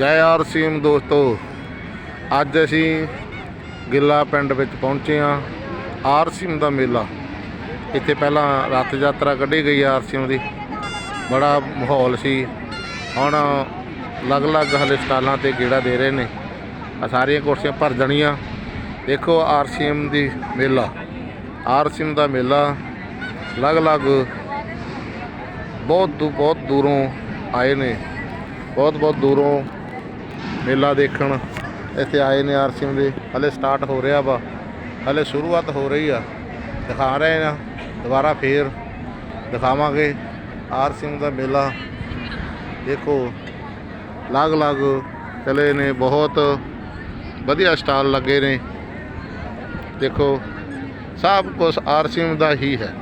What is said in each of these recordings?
ਜੈ R seam ਦੋਸਤੋ। ਅੱਜ ਅਸੀਂ ਗਿੱਲਾ ਪਿੰਡ ਵਿੱਚ ਪਹੁੰਚੇ ਹਾਂ। ਆਰ ਸੀਮ ਦਾ ਮੇਲਾ। ਇੱਥੇ ਪਹਿਲਾਂ ਰੱਥ ਯਾਤਰਾ ਕੱਢੀ ਗਈ ਆਰ ਸੀਮ ਦੀ। ਬੜਾ ਮਾਹੌਲ ਸੀ। ਹੁਣ ਅਲੱਗ-ਅਲੱਗ ਹਲੇ ਸਟਾਲਾਂ ਤੇ ਗੇੜਾ ਦੇ ਰਹੇ ਨੇ। ਆ ਸਾਰੀਆਂ ਕੁਰਸੀਆਂ ਭਰ ਜਾਣੀਆਂ। ਦੇਖੋ ਆਰ ਸੀਮ ਦੀ ਮੇਲਾ। ਆਰ ਸੀਮ ਦਾ ਮੇਲਾ ਅਲੱਗ-ਅਲੱਗ ਬਹੁਤ ਦੂ, ਬਹੁਤ ਦੂਰੋਂ ਆਏ ਨੇ। ਬਹੁਤ ਬਹੁਤ ਦੂਰੋਂ ਮੇਲਾ ਦੇਖਣ। ਇੱਥੇ ਆਏ ਨੇ ਆਰਸੀਐਮ ਦੇ। ਹਲੇ ਸਟਾਰਟ ਹੋ ਰਿਹਾ ਵਾ। ਹਲੇ ਸ਼ੁਰੂਆਤ ਹੋ ਰਹੀ ਆ। ਦਿਖਾ ਰਹੇ ਆ। ਦੁਬਾਰਾ ਫੇਰ ਦਿਖਾਵਾਂਗੇ ਆਰਸੀਐਮ ਦਾ ਮੇਲਾ। ਦੇਖੋ ਅਲੱਗ-ਅਲੱਗ ਚਲੇ ਨੇ। ਬਹੁਤ ਵਧੀਆ ਸਟਾਲ ਲੱਗੇ ਨੇ। ਦੇਖੋ, ਸਭ ਕੁਝ ਆਰਸੀਐਮ ਦਾ ਹੀ ਹੈ।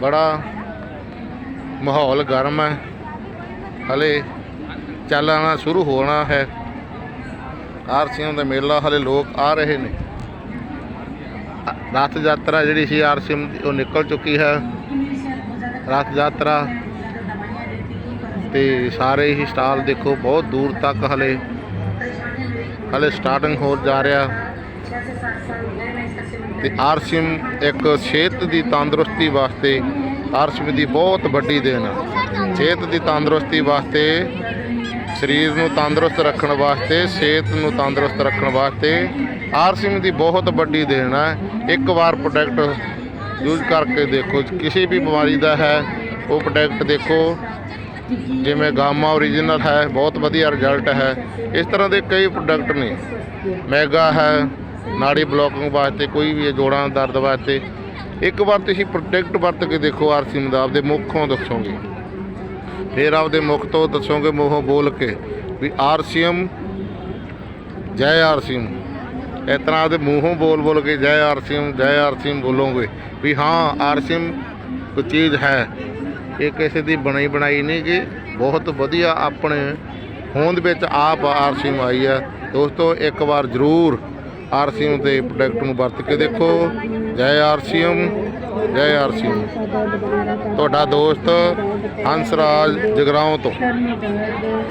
ਬੜਾ ਮਾਹੌਲ ਗਰਮ ਹੈ। ਹਲੇ ਚੱਲਣਾ ਸ਼ੁਰੂ ਹੋਣਾ ਹੈ। ਆਰਸੀਐਮ ਦਾ ਮੇਲਾ ਹਲੇ ਲੋਕ ਆ ਰਹੇ ਨੇ। ਅ- ਯਾਤਰਾ ਜਿਹੜੀ ਸੀ ਆਰਸੀਐਮ ਦੀ, ਉਹ ਨਿਕਲ ਚੁੱਕੀ ਹੈ। ਰਥ ਯਾਤਰਾ ਤੇ ਸਾਰੇ ਹੀ ਸਟਾਲ ਦੇਖੋ, ਬਹੁਤ ਦੂਰ ਤੱਕ ਹਲੇ ਹਲੇ ਸਟਾਰਟਿੰਗ ਹੋ ਜਾ ਰਿਹਾ। ਤੇ ਆਰਸੀਐਮ ਇੱਕ ਸਿਹਤ ਦੀ ਤੰਦਰੁਸਤੀ ਵਾਸਤੇ ਆਰਸੀਐਮ ਦੀ ਬਹੁਤ ਵੱਡੀ ਦੇਣ। ਹੈ ਸਿਹਤ ਦੀ ਤੰਦਰੁਸਤੀ ਵਾਸਤੇ, ਸਰੀਰ ਨੂੰ ਤੰਦਰੁਸਤ ਰੱਖਣ ਵਾਸਤੇ, ਸਿਹਤ ਨੂੰ ਤੰਦਰੁਸਤ ਰੱਖਣ ਵਾਸਤੇ ਆਰਸੀਐਮ ਦੀ ਬਹੁਤ ਵੱਡੀ ਦੇਣ ਹੈ। ਇੱਕ ਵਾਰ ਪ੍ਰੋਡਕਟ ਯੂਜ਼ ਕਰਕੇ ਦੇਖੋ, ਕਿਸੇ ਵੀ ਬਿਮਾਰੀ ਦਾ ਹੈ, ਉਹ ਪ੍ਰੋਡਕਟ ਦੇਖੋ। ਜਿਵੇਂ ਗਾਮਾ ਓਰੀਜਨਲ ਹੈ, ਬਹੁਤ ਵਧੀਆ ਰਿਜ਼ਲਟ ਹੈ। ਇਸ ਤਰ੍ਹਾਂ ਦੇ ਕਈ ਪ੍ਰੋਡਕਟ ਨੇ। ਮੈਗਾ ਹੈ, ਨਾੜੀ ਬਲੋਕਿੰਗ ਵਾਸਤੇ, ਕੋਈ ਵੀ ਜੋੜਾਂ ਦਰਦ ਵਾਸਤੇ। ਇੱਕ ਵਾਰ ਤੁਸੀਂ ਪ੍ਰੋਟੈਕਟ ਵਰਤ ਕੇ ਦੇਖੋ ਆਰਸੀਐਮ ਦਾ ਆਪਦੇ ਮੁੱਖੋਂ ਦੱਸੋਗੇ। ਫਿਰ ਆਪਦੇ ਮੁਖ ਤੋਂ ਦੱਸੋਗੇ ਮੂੰਹੋਂ ਬੋਲ ਕੇ ਵੀ ਆਰਸੀਐਮ, ਜੈ ਆਰਸੀਐਮ। ਇਸ ਤਰ੍ਹਾਂ ਆਪਦੇ ਮੂੰਹੋਂ ਬੋਲ ਬੋਲ ਕੇ ਜੈ ਆਰਸੀਐਮ ਜੈ ਆਰਸੀਐਮ ਬੋਲੋਗੇ ਵੀ ਹਾਂ, ਆਰਸੀਐਮ ਕੋਈ ਚੀਜ਼ ਹੈ। ਇਹ ਕਿਸੇ ਦੀ ਬਣਾਈ ਬਣਾਈ ਨਹੀਂ ਕਿ ਬਹੁਤ ਵਧੀਆ ਆਪਣੇ ਹੋਂਦ ਵਿੱਚ ਆਪ ਆਰਸੀਐਮ ਆਈ ਹੈ। ਦੋਸਤੋ, ਇੱਕ ਵਾਰ ਜ਼ਰੂਰ ਆਰਸੀਐਮ ਦੇ ਪ੍ਰੋਡਕਟ ਨੂੰ ਵਰਤ ਕੇ ਦੇਖੋ। ਜੈ ਆਰਸੀਐਮ ਜੈ ਆਰਸੀਐਮ। ਤੁਹਾਡਾ ਦੋਸਤ ਹੰਸਰਾਜ ਜਗਰਾਉਂ ਤੋਂ।